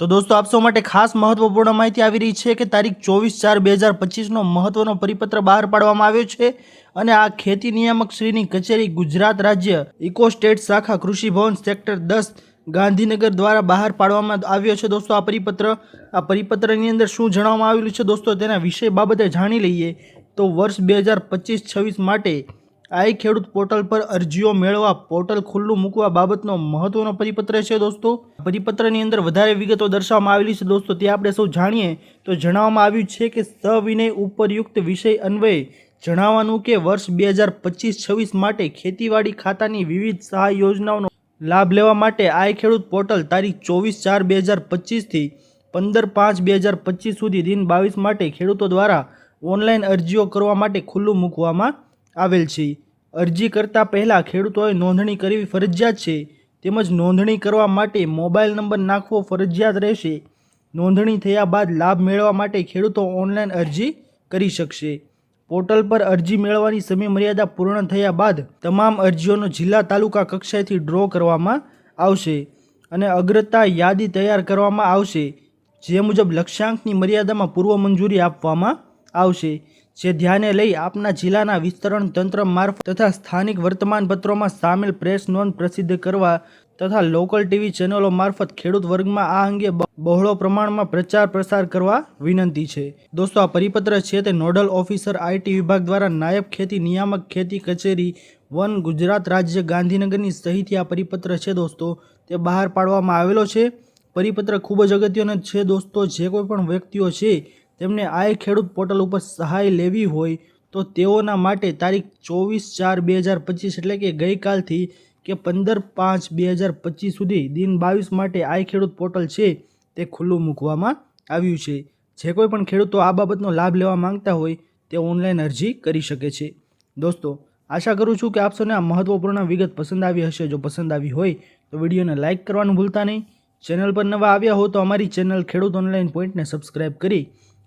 તો દોસ્તો આપસો માટે ખાસ મહત્વપૂર્ણ માહિતી આવી રહી છે કે તારીખ ચોવીસ ચાર બે હજાર પચીસનો મહત્વનો પરિપત્ર બહાર પાડવામાં આવ્યો છે અને આ ખેતી નિયામક શ્રીની કચેરી ગુજરાત રાજ્ય ઇકો સ્ટેટ શાખા કૃષિ ભવન સેક્ટર દસ ગાંધીનગર દ્વારા બહાર પાડવામાં આવ્યો છે. દોસ્તો, આ પરિપત્ર, આ પરિપત્રની અંદર શું જણાવવામાં આવેલું છે? દોસ્તો, તેના વિષય બાબતે જાણી લઈએ તો વર્ષ બે હજાર પચીસ છવ્વીસ માટે આઈ ખેડૂત પોર્ટલ પર અરજીઓ મેળવવા, પોર્ટલ ખુલ્લું મૂકવા બાબતનો મહત્વનો પરિપત્ર છે દોસ્તો. પરિપત્રની અંદર વધારે વિગતો દર્શાવવામાં આવેલી છે દોસ્તો. તે આપણે સૌ જાણીએ તો જણાવવામાં આવ્યું છે કે સવિનય ઉપરયુક્ત વિષય અન્વયે જણાવવાનું કે વર્ષ બે હજાર પચીસ છવ્વીસ માટે ખેતીવાડી ખાતાની વિવિધ સહાય યોજનાઓનો લાભ લેવા માટે આઈ ખેડૂત પોર્ટલ તારીખ ચોવીસ ચાર બે હજાર પચીસથી પંદર પાંચ બે હજાર પચીસ સુધી દિન બાવીસ માટે ખેડૂતો દ્વારા ઓનલાઈન અરજીઓ કરવા માટે ખુલ્લું મૂકવામાં આવેલ છે. અરજી કરતાં પહેલાં ખેડૂતોએ નોંધણી કરવી ફરજિયાત છે. તેમજ નોંધણી કરવા માટે મોબાઈલ નંબર નાખવો ફરજિયાત રહેશે. નોંધણી થયા બાદ લાભ મેળવવા માટે ખેડૂતો ઓનલાઈન અરજી કરી શકશે. પોર્ટલ પર અરજી મેળવવાની સમયમર્યાદા પૂર્ણ થયા બાદ તમામ અરજીઓનો જિલ્લા તાલુકા કક્ષાએથી ડ્રો કરવામાં આવશે અને અગ્રતા યાદી તૈયાર કરવામાં આવશે. જે મુજબ લક્ષ્યાંકની મર્યાદામાં પૂર્વ મંજૂરી આપવામાં આવશે. જે ધ્યાને લઈ આપના જિલ્લાના વિસ્તરણ તંત્ર મારફત તથા સ્થાનિક વર્તમાનપત્રોમાં સામેલ પ્રેસ નોંધ પ્રસિદ્ધ કરવા તથા લોકલ ટીવી ચેનલો મારફત ખેડૂત વર્ગમાં આ અંગે બહોળો પ્રમાણમાં પ્રચાર પ્રસાર કરવા વિનંતી છે. દોસ્તો, આ પરિપત્ર છે તે નોડલ ઓફિસર આઈટી વિભાગ દ્વારા નાયબ ખેતી નિયામક ખેતી કચેરી વન ગુજરાત રાજ્ય ગાંધીનગરની સહીથી આ પરિપત્ર છે દોસ્તો. તે બહાર પાડવામાં આવેલો છે. પરિપત્ર ખૂબ જ અગત્યનો છે દોસ્તો. જે કોઈ પણ વ્યક્તિઓ છે તેમને આય ખેડૂત પોર્ટલ ઉપર સહાય લેવી હોય, તો તેઓના માટે તારીખ ચોવીસ ચાર બે હજાર પચીસ એટલે કે ગઈકાલથી કે પંદર પાંચ બે હજાર પચીસ સુધી દિન બાવીસ માટે આઈ ખેડૂત પોર્ટલ છે, તે ખુલ્લું મૂકવામાં આવ્યું છે. જે કોઈ પણ ખેડૂતો આ બાબતનો લાભ લેવા માંગતા હોય, તે ઓનલાઈન અરજી કરી શકે છે. દોસ્તો, આશા કરું છું કે આપ સૌને આ મહત્વપૂર્ણ વિગત પસંદ આવી હશે. જો પસંદ આવી હોય, તો વિડીયોને લાઇક કરવાનું ભૂલતા નહીં. ચેનલ પર નવા આવ્યા હો તો અમારી ચેનલ ખેડૂત ઓનલાઈન પોઈન્ટને સબસ્ક્રાઇબ કરી